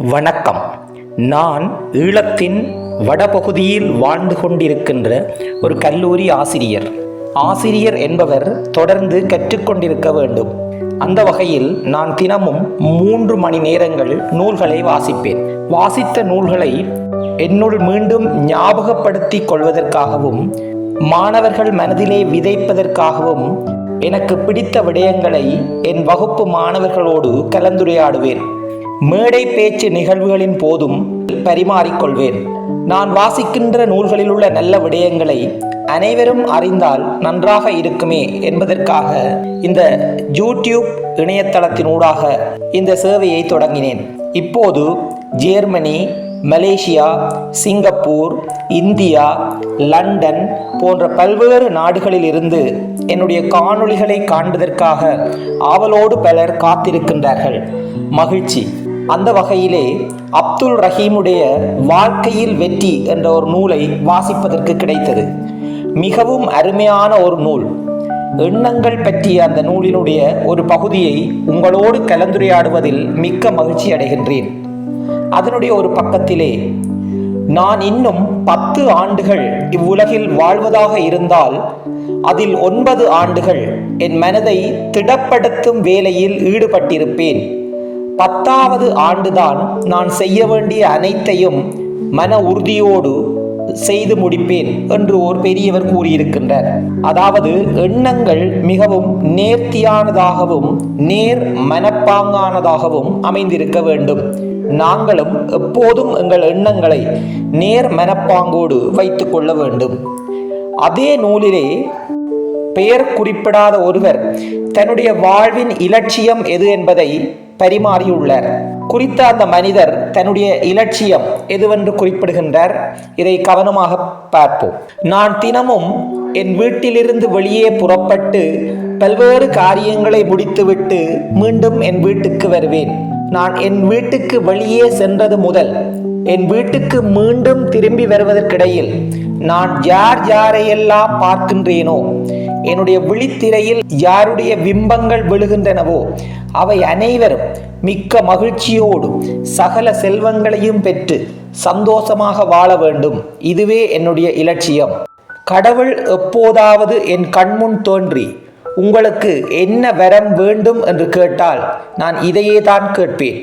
வணக்கம். நான் ஈழத்தின் வடபகுதியில் வாழ்ந்து கொண்டிருக்கின்ற ஒரு கல்லூரி ஆசிரியர். ஆசிரியர் என்பவர் தொடர்ந்து கற்றுக்கொண்டிருக்க வேண்டும். அந்த வகையில் நான் தினமும் மூன்று மணி நேரங்கள் நூல்களை வாசிப்பேன். வாசித்த நூல்களை என்னுள் மீண்டும் ஞாபகப்படுத்திக் கொள்வதற்காகவும் மாணவர்கள் மனதிலே விதைப்பதற்காகவும் எனக்கு பிடித்த விடயங்களை என் வகுப்பு மாணவர்களோடு கலந்துரையாடுவேன். மேடை பேச்சு நிகழ்வுகளின் போதும் பரிமாறிக்கொள்வேன். நான் வாசிக்கின்ற நூல்களில் உள்ள நல்ல விடயங்களை அனைவரும் அறிந்தால் நன்றாக இருக்குமே என்பதற்காக இந்த யூடியூப் இணையதளத்தினூடாக இந்த சேவையை தொடங்கினேன். இப்போது Germany Malaysia Singapore India London போன்ற பல்வேறு நாடுகளில் இருந்து என்னுடைய காணொளிகளை காண்பதற்காக ஆவலோடு பலர் காத்திருக்கின்றார்கள். மகிழ்ச்சி. அந்த வகையிலே அப்துல் ரஹீமுடைய வாழ்க்கையில் வெற்றி என்ற ஒரு நூலை வாசிப்பதற்கு கிடைத்தது. மிகவும் அருமையான ஒரு நூல். எண்ணங்கள் பற்றிய அந்த நூலினுடைய ஒரு பகுதியை உங்களோடு கலந்துரையாடுவதில் மிக்க மகிழ்ச்சி அடைகின்றேன். அதனுடைய ஒரு பக்கத்திலே நான் இன்னும் பத்து ஆண்டுகள் இவ்வுலகில் வாழ்வதாக இருந்தால் அதில் ஒன்பது ஆண்டுகள் என் மனதை திடப்படுத்தும் வேலையில் ஈடுபட்டிருப்பேன். பத்தாவது ஆண்டுதான் நான் செய்ய வேண்டிய அனைத்தையும் மன உறுதியோடு செய்து முடிப்பேன் என்று ஒரு பெரியவர் கூறியிருக்கின்றார். அதாவது எண்ணங்கள் மிகவும் நேர்த்தியானதாகவும் நேர் மனப்பாங்கானதாகவும் அமைந்திருக்க வேண்டும். நாங்களும் எப்போதும் எங்கள் எண்ணங்களை நேர் மனப்பாங்கோடு வைத்துக் கொள்ள வேண்டும். அதே நூலிலே பெயர் குறிப்பிடாத ஒருவர் தன்னுடைய வாழ்வின் இலட்சியம் எது என்பதை பரிமாறியுள்ளார். குறித்த அந்த மனிதர் தன்னுடைய இலட்சியம் எதுவென்று குறிப்பிடுகின்றார்? இதை கவனமாக பார்ப்போம். நான் தினமும் என் வீட்டிலிருந்து வெளியே புறப்பட்டு பல்வேறு காரியங்களை முடித்துவிட்டு மீண்டும் என் வீட்டுக்கு வருவேன். நான் என் வீட்டுக்கு வெளியே சென்றது முதல் என் வீட்டுக்கு மீண்டும் திரும்பி வருவதற்கிடையில் நான் யார் யாரையெல்லாம் பார்க்கின்றேனோ என்னுடைய விழித்திரையில் யாருடைய பிம்பங்கள் விழுகின்றனவோ அவை அனைவரும் மிக்க மகிழ்ச்சியோடு சகல செல்வங்களையும் பெற்று சந்தோஷமாக வாழ வேண்டும். இதுவே என்னுடைய இலட்சியம். கடவுள் எப்போதாவது என் கண்முன் தோன்றி உங்களுக்கு என்ன வரம் வேண்டும்? என்று கேட்டால் நான் இதையே தான் கேட்பேன்.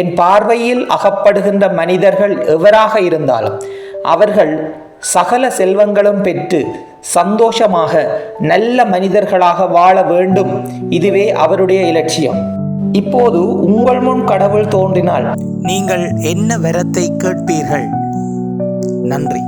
என் பார்வையில் அகப்படுகின்ற மனிதர்கள் எவராக இருந்தாலும் அவர்கள் சகல செல்வங்களும் பெற்று சந்தோஷமாக நல்ல மனிதர்களாக வாழ வேண்டும். இதுவே அவருடைய இலட்சியம். இப்போது உங்கள் முன் கடவுள் தோன்றினால் நீங்கள் என்ன வரத்தை கேட்பீர்கள்? நன்றி.